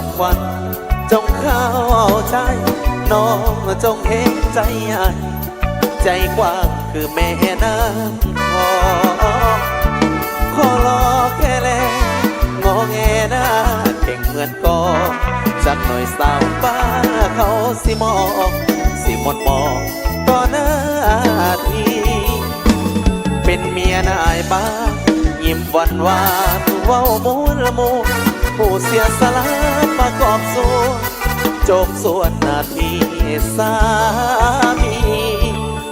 อบควัน จงเข้าใจ น้องจงเห็นใจใหญ่ใจกว้างคือแม่น้ำคองขอรอแค่แลงอแงหน้าเก่งเหมือนกองสักหน่อยสาวบ้าเขาสิมองสิมนมองก็หน้าทีเป็นเมียนายบ้านยิ้มหวานหวานเว้ามูลละมูล ผู้เสียสละประกอบส่วนจบส่วนหนาทีสามี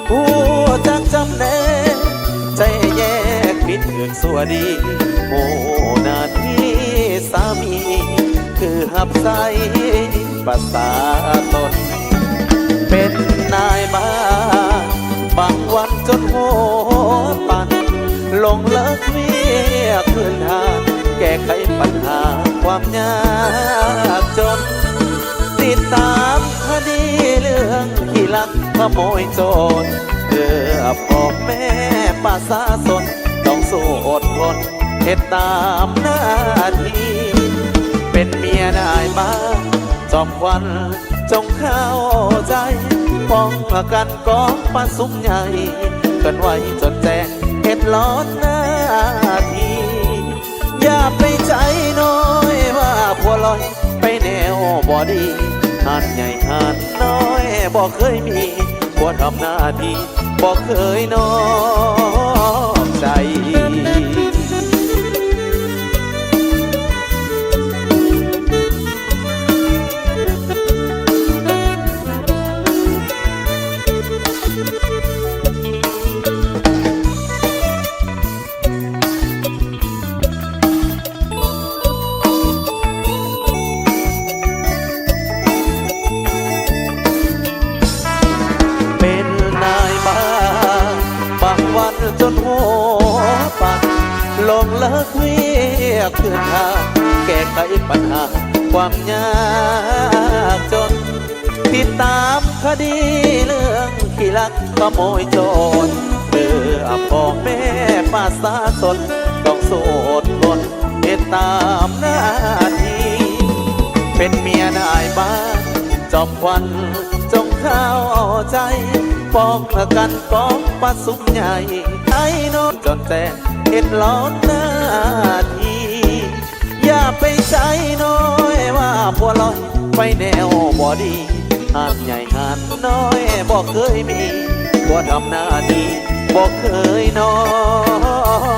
ผู้จักจำแนกใจแยกผิดเถื่อนสัวดีโอ้หนาทีสามี คือหับใสภาษาตน เป็นนายบ้าบางวันจนหัวปันลงเลิกเมียคืนทาแก้ไข ความยากจน ติดตามคดีเรื่องที่ลักขโมยโจรเพื่อพ่อแม่ป้าสาสน ต้องสู้อดทนเหตุตามหน้าที่ เป็นเมียนายบ้าจอมควันจงเข้าใจ ป้องกันกองปลาสุมใหญ่กินไว้จนแจ้เหตุร้อนหน้าที อย่าไปใจน้อย ลอย ไปแนวบอดีหานใหญ่หานน้อยบอกเคยมีบ่ทำหน้าที่บอกเคยนอย ลงเลิกเวียกคืนทางแก้ไขปัญหาความยากจน ติดตามคดีเรื่องขี้ลักขโมยโจรเพื่อพ่อแม่ป้าสาสนต้องสูดทนเหตุตามหน้าที่ เป็นเมียนายบ้านจอมควันจงเข้าใจป้องกันกองปลาสุมใหญ่ไอ้นอนจนแต่ เห็ดล้อนหน้าที อย่าไปใจน้อยว่าผัวลอยไปแนวบ่ดีหานใหญ่หานน้อยบ่เคยมีผัวทำหน้าที่บ่เคยนอน